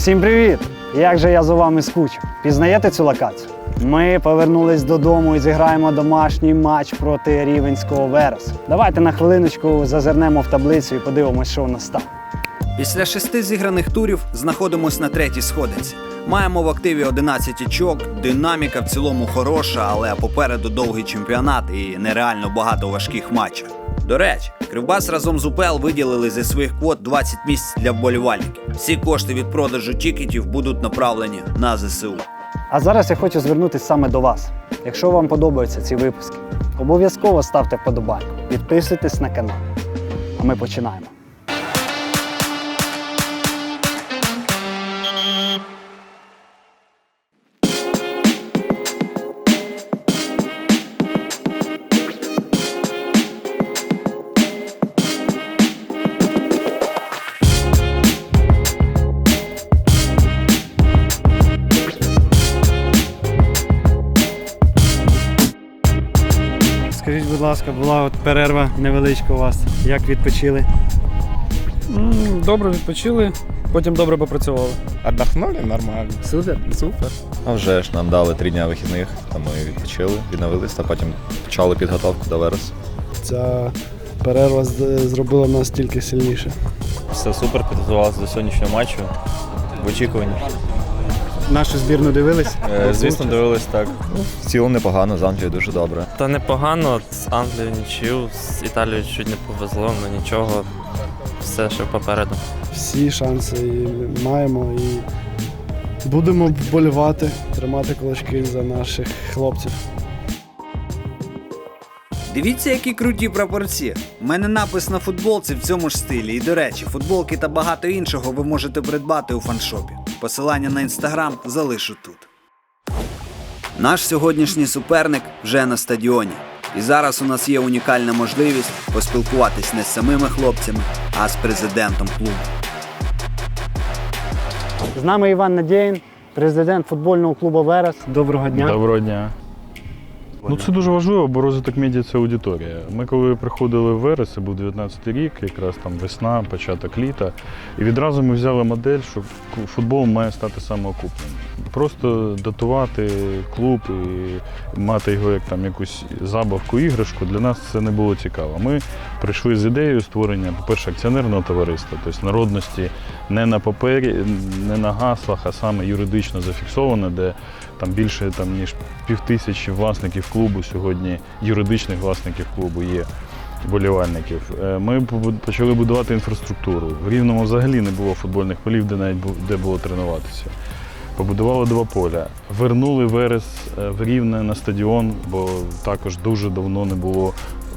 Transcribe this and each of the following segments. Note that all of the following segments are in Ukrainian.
Всім привіт! Як же я за вами скучив? Пізнаєте цю локацію? Ми повернулись додому і зіграємо домашній матч проти рівенського Вересу. Давайте на хвилиночку зазирнемо в таблицю і подивимось, що у нас там. Після шести зіграних турів знаходимось на третій сходинці. Маємо в активі 11 очок, динаміка в цілому хороша, але попереду довгий чемпіонат і нереально багато важких матчів. До речі, Кривбас разом з УПЛ виділили зі своїх квот 20 місць для вболівальників. Всі кошти від продажу тікетів будуть направлені на ЗСУ. А зараз я хочу звернутися саме до вас. Якщо вам подобаються ці випуски, обов'язково ставте вподобайку, підписуйтесь на канал. А ми починаємо. Будь ласка, була от перерва невеличка у вас. Як відпочили? Добре відпочили, потім добре попрацювали. Отдохнули нормально. Супер. Супер. А вже ж нам дали три дня вихідних, то ми відпочили, відновилися, а потім почали підготовку до вересу. Ця перерва зробила нас тільки сильніше. Все супер, підготувалися до сьогоднішнього матчу. В очікуванні. Нашу збірну дивились? Е, Звісно, дивились так. В цілому непогано, з Англією дуже добре. Та непогано, з Англією нічию, з Італією чуть не повезло, але нічого, все ще попереду. Всі шанси маємо і будемо вболівати, тримати кулачки за наших хлопців. Дивіться, які круті прапорці. У мене напис на футболці в цьому ж стилі. І до речі, футболки та багато іншого ви можете придбати у фаншопі. Посилання на інстаграм залишу тут. Наш сьогоднішній суперник вже на стадіоні. І зараз у нас є унікальна можливість поспілкуватись не з самими хлопцями, а з президентом клубу. З нами Іван Надєєн, президент футбольного клубу Верес. Доброго дня. Доброго дня. Ну це дуже важливо, бо розвиток медіа це аудиторія. Ми коли приходили в верес, це був 19 рік, якраз там весна, початок літа. І відразу ми взяли модель, що футбол має стати самоокупним. Просто датувати клуб і мати його як там якусь забавку, іграшку для нас це не було цікаво. Ми прийшли з ідеєю створення, по-перше, акціонерного товариства, тобто народності не на папері, не на гаслах, а саме юридично зафіксоване, де там більше там, ніж півтисячі власників клубу сьогодні, юридичних власників клубу є. Болівальників. Е, Ми почали будувати інфраструктуру. В Рівному взагалі не було футбольних полів, де навіть де було тренуватися. Побудували два поля. Вернули Верес е, в Рівне на стадіон, бо також дуже давно не було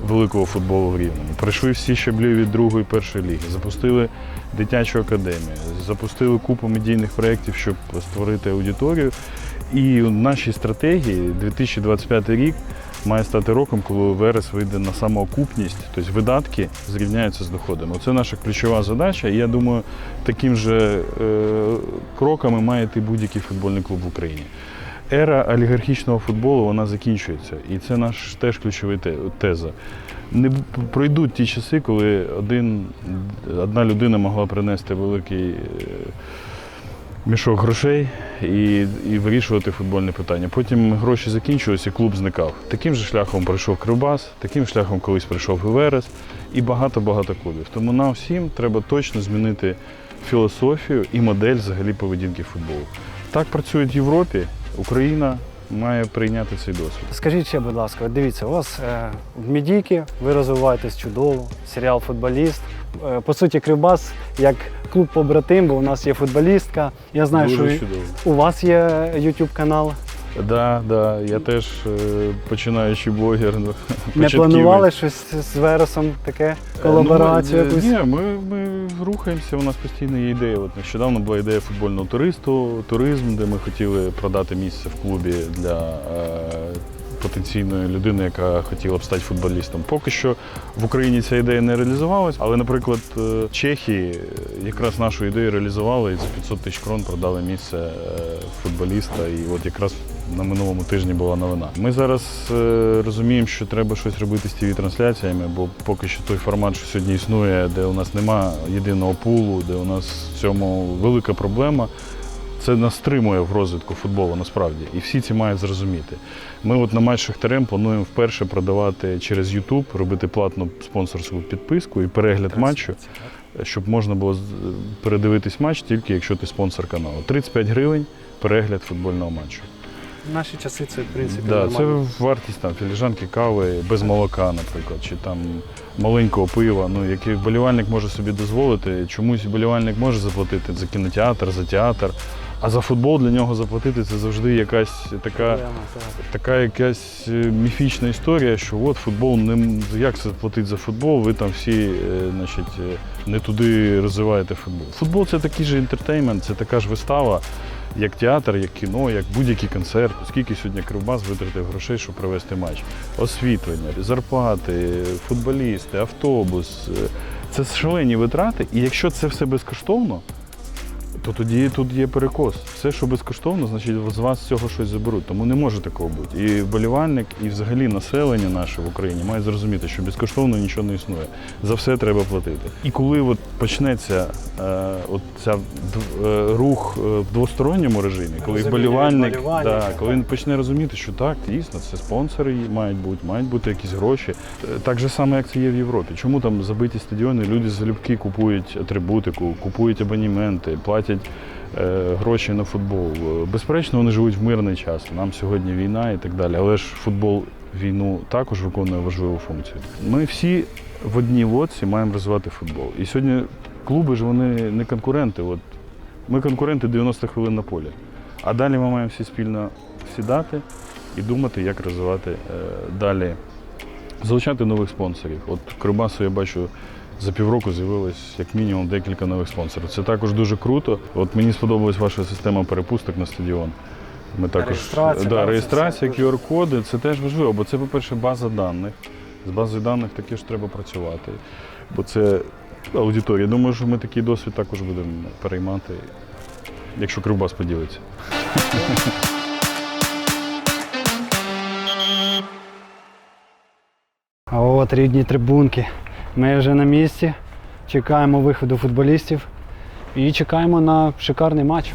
великого футболу в Рівному. Прийшли всі щаблі від другої першої ліги, запустили дитячу академію, запустили купу медійних проєктів, щоб створити аудиторію. І в нашій стратегії 2025 рік має стати роком, коли Верес вийде на самоокупність, тобто видатки зрівняються з доходами. Це наша ключова задача. І я думаю, таким же е, кроками має йти будь-який футбольний клуб в Україні. Ера олігархічного футболу вона закінчується, і це наш теж ключовий те- теза. Не пройдуть ті часи, коли один, одна людина могла принести великий. Мішок грошей і, і вирішувати футбольне питання. Потім гроші закінчилися, і клуб зникав. Таким же шляхом пройшов Кривбас, таким шляхом колись прийшов Верес і багато-багато клубів. Тому нам всім треба точно змінити філософію і модель взагалі поведінки футболу. Так працюють в Європі. Україна має прийняти цей досвід. Скажіть ще, будь ласка, дивіться, у вас е, в медійки ви розвиваєтесь чудово, серіал Футболіст. Е, по суті, Кривбас як клуб побратим, бо у нас є футболістка. Я знаю, Дуже що і чудово. у вас є YouTube канал. Да, да, я теж е, починаючий блогер. Не початківець. планували щось з Вересом, таке колаборацію Ну, якусь? Ні, ми, ми рухаємося, у нас постійно є ідея. От нещодавно була ідея футбольного туристу, туризм, де ми хотіли продати місце в клубі для е, потенційної людини, яка хотіла б стати футболістом. Поки що в Україні ця ідея не реалізувалась, але, наприклад, е, Чехії е, якраз нашу ідею реалізували і за 500 тисяч крон продали місце е, футболіста. І от якраз на минулому тижні була новина. Ми зараз е, розуміємо, що треба щось робити з тв трансляціями, бо поки що той формат, що сьогодні існує, де у нас нема єдиного пулу, де у нас в цьому велика проблема. Це нас стримує в розвитку футболу насправді, і всі ці мають зрозуміти. Ми от на матч Шахтарем плануємо вперше продавати через YouTube, робити платну спонсорську підписку і перегляд матчу, щоб можна було передивитись матч тільки якщо ти спонсор каналу. 35 гривень перегляд футбольного матчу. В наші часи це, в принципі, Да, це нормально. вартість там філіжанки кави без молока, наприклад, чи там маленького пива. Ну, який вболівальник може собі дозволити. Чомусь вболівальник може заплатити за кінотеатр, за театр. А за футбол для нього заплатити це завжди якась така, така якась е, міфічна історія, що от футбол не м- як це платить за футбол, ви там всі е, значить, е, не туди розвиваєте футбол. Футбол це такий же інтертеймент, це така ж вистава, як театр, як кіно, як будь-який концерт. Скільки сьогодні Кривбас витратив грошей, щоб провести матч? Освітлення, зарплати, футболісти, автобус. Е, Це шалені витрати, і якщо це все безкоштовно, то тоді тут є перекос. Все, що безкоштовно, значить з вас з цього щось заберуть. Тому не може такого бути. І вболівальник, і взагалі населення наше в Україні має зрозуміти, що безкоштовно нічого не існує. За все треба платити. І коли от почнеться е, от ця е, рух е, в двосторонньому режимі, коли вболівальник, да, коли він почне розуміти, що так, дійсно, це спонсори мають бути, мають бути якісь гроші. Е, Так же само, як це є в Європі. Чому там забиті стадіони, люди залюбки купують атрибутику, купують абонементи, платять е, гроші на футбол. Е, Безперечно, вони живуть в мирний час. Нам сьогодні війна і так далі. Але ж футбол війну також виконує важливу функцію. Ми всі в одній лодці маємо розвивати футбол. І сьогодні клуби ж вони не конкуренти. От ми конкуренти 90 хвилин на полі. А далі ми маємо всі спільно сідати і думати, як розвивати е, далі, залучати нових спонсорів. От Кривбасу я бачу. За півроку з'явилось як мінімум декілька нових спонсорів. Це також дуже круто. От мені сподобалась ваша система перепусток на стадіон. Ми також Реєстрація, да, реєстрація, QR-коди це теж важливо, бо це, по-перше, база даних. З базою даних таки ж треба працювати. Бо це аудиторія. Думаю, що ми такий досвід також будемо переймати, якщо Кривбас поділиться. А от рідні трибунки. Ми вже на місці. Чекаємо виходу футболістів і чекаємо на шикарний матч.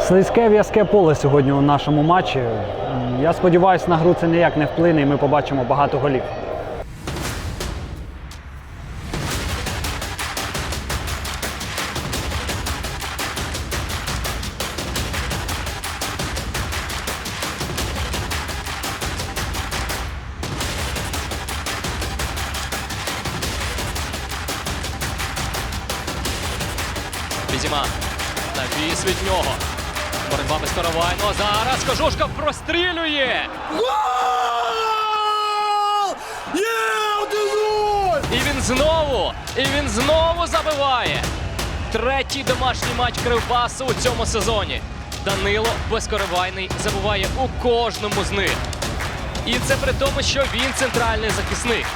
Слизьке в'язке поле сьогодні у нашому матчі. Я сподіваюся, на гру це ніяк не вплине і ми побачимо багато голів. Від нього. Боротьба безкоровайно. Зараз Кожушка прострілює. І він знову, і він знову забиває. Третій домашній матч Кривбасу у цьому сезоні. Данило Безкоровайний забуває у кожному з них. І це при тому, що він центральний захисник.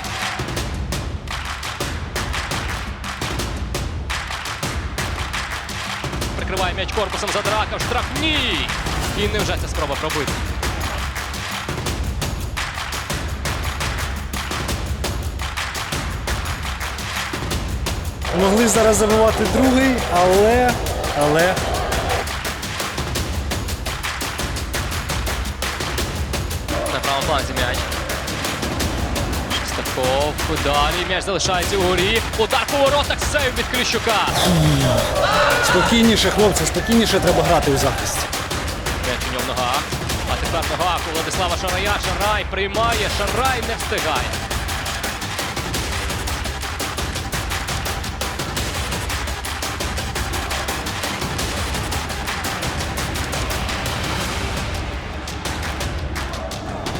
Прикриває м'яч корпусом за драка в штрафній. І невже ця спроба пробити? Могли зараз забивати другий, але. але. На правому фланзі м'яч. Шестаков. Далі м'яч залишається угорі. Удар по воротах. Сейв від Кліщука. Спокійніше, хлопці, спокійніше треба грати у захисті. М'яч у нього в ногах. А тепер ногах у Владислава Шарая. Шарай приймає. Шарай не встигає.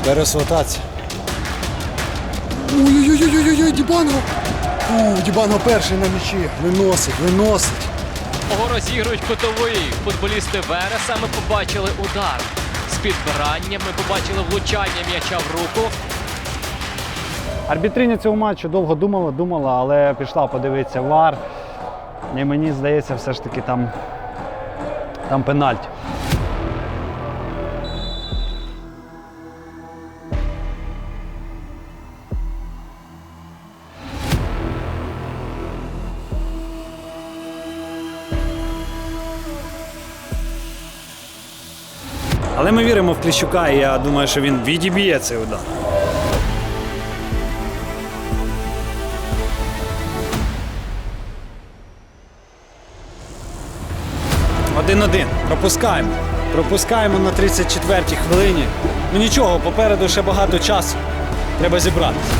Бере Ой-ой-ой-ой-ой, Дібанго! У, Дібанго перший на м'ячі. Виносить, виносить. Кого розігрують кутовий. Футболісти Вереса ми побачили удар. З підбиранням ми побачили влучання м'яча в руку. Арбітриня цього матчу довго думала, думала, але пішла подивитися вар. І мені здається, все ж таки там, там пенальті. Але ми віримо в Кліщука, і я думаю, що він відіб'є цей удар. Один-один. Пропускаємо. Пропускаємо на 34-й хвилині. Ну нічого, попереду ще багато часу. Треба зібратися.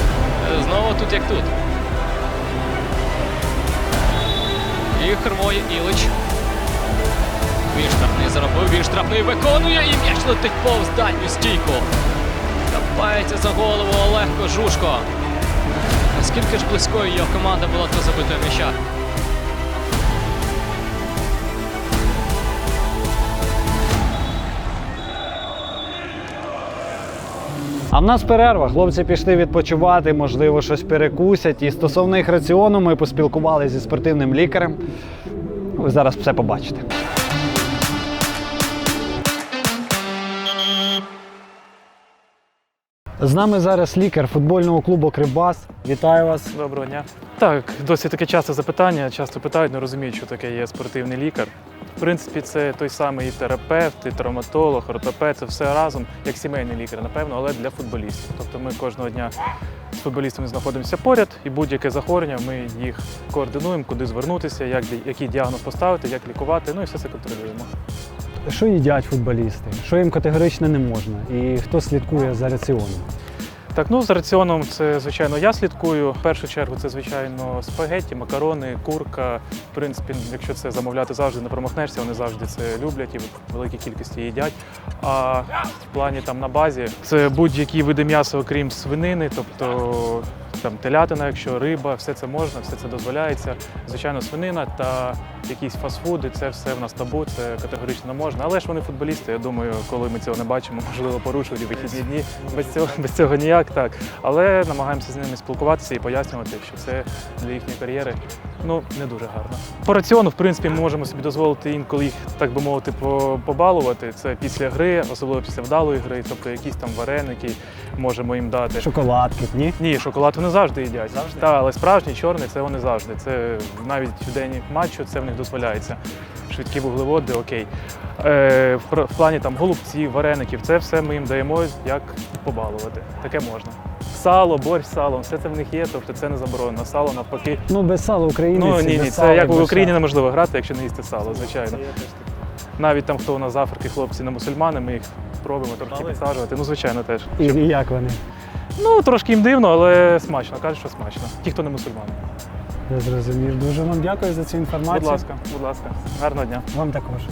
Е, Знову тут як тут. І Хермоє Ілич. Він штрафний заробив, він штрафний виконує і м'яч летить повз дальню стійку. Хапається за голову Олег Кожушко. Наскільки ж близькою його команда була до забитого м'яча? А в нас перерва. Хлопці пішли відпочивати, можливо, щось перекусять. І стосовно їх раціону ми поспілкувалися зі спортивним лікарем. Ви зараз все побачите. З нами зараз лікар футбольного клубу Кривбас. Вітаю вас. Доброго дня. Так, досить таке часте запитання. Часто питають, не розуміють, що таке є спортивний лікар. В принципі, це той самий і терапевт, і травматолог, ортопед, це все разом, як сімейний лікар, напевно, але для футболістів. Тобто ми кожного дня з футболістами знаходимося поряд, і будь-яке захворювання ми їх координуємо, куди звернутися, як, який діагноз поставити, як лікувати, ну і все це контролюємо. Що їдять футболісти? Що їм категорично не можна? І хто слідкує за раціоном? Так, ну з раціоном це звичайно я слідкую. В першу чергу це звичайно спагетті, макарони, курка. В принципі, якщо це замовляти завжди, не промахнешся, вони завжди це люблять і в великій кількості їдять. А в плані там на базі це будь-які види м'яса, окрім свинини, тобто там телятина, якщо риба, все це можна, все це дозволяється. Звичайно, свинина та якісь фастфуди, це все в нас табу, це категорично не можна. Але ж вони футболісти. Я думаю, коли ми цього не бачимо, можливо, порушують вихідні дні. Без цього без цього ніяк так. Але намагаємося з ними спілкуватися і пояснювати, що це для їхньої кар'єри ну не дуже гарно. По раціону, в принципі, ми можемо собі дозволити інколи їх, так би мовити, побалувати. Це після гри, особливо після вдалої гри, тобто якісь там вареники можемо їм дати. Шоколадки, ні? Ні, шоколад вони завжди їдять. Завжди? Так, але справжній чорний це вони завжди. Це навіть в день матчу це в них дозволяється. Швидкі вуглеводи, окей. Е, в, плані там голубців, вареників, це все ми їм даємо як побалувати. Таке можна. Сало, борщ з салом, все це в них є, тобто це не заборонено. Сало навпаки. Ну, без сала українець. Ну ні, ні, це як в Україні неможливо грати, якщо не їсти сало, звичайно. Навіть там, хто у нас з Африки, хлопці не мусульмани, ми їх пробуємо трохи підсаджувати. Ну, звичайно, теж. І, і як вони? Ну, трошки їм дивно, але смачно. Кажуть, що смачно. Ті, хто не мусульмани. Я зрозумів. Дуже вам дякую за цю інформацію. Будь ласка, будь ласка. Гарного дня. Вам також.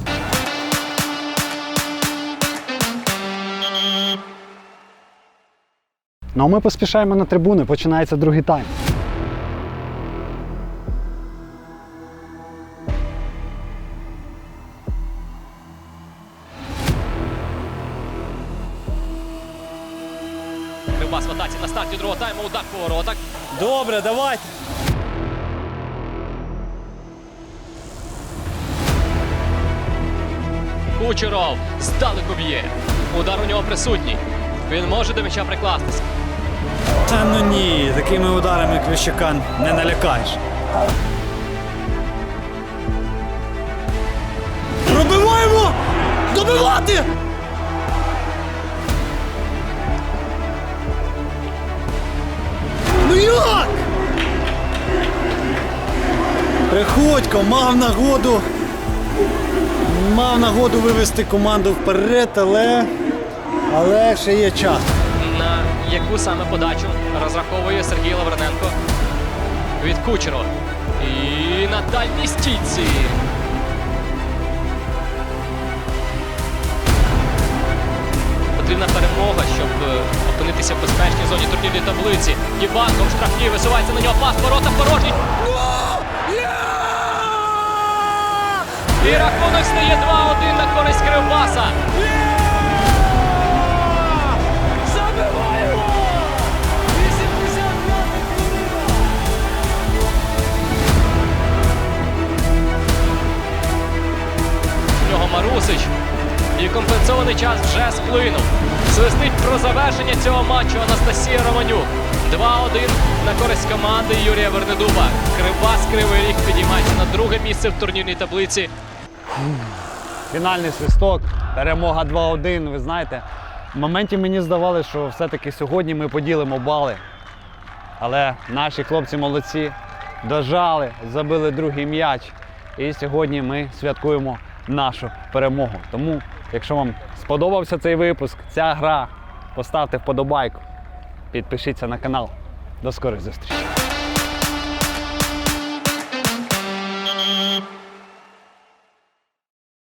Ну а ми поспішаємо на трибуни, починається другий тайм. Кривбас в на старті другого тайму. Удар по. Добре, давайте. Кучеров здалеку б'є. Удар у нього присутній. Він може до м'яча прикластися. Та ну ні, такими ударами Кліщука не налякаєш. Пробиваємо! Добивати! Ну як? Приходько мав нагоду. Мав нагоду вивести команду вперед, але. Але ще є час. На яку саме подачу розраховує Сергій Лаврененко від Кучерова. І на дальній стійці. Потрібна перемога, щоб е, опинитися в безпечній зоні турнірної таблиці. Дібанко в штрафній висувається на нього пас, ворота порожні. І рахунок стає 2-1 на користь Кривбаса. Компенсований час вже сплинув. Свистить про завершення цього матчу Анастасія Романюк. 2-1 на користь команди Юрія Вернедуба. Кривбас Кривий Ріг підіймається на друге місце в турнірній таблиці. Фінальний свисток, перемога 2-1. Ви знаєте, в моменті мені здавалося, що все-таки сьогодні ми поділимо бали. Але наші хлопці молодці дожали, забили другий м'яч. І сьогодні ми святкуємо нашу перемогу. Тому, якщо вам сподобався цей випуск, ця гра, поставте вподобайку, підпишіться на канал. До скорих зустрічей!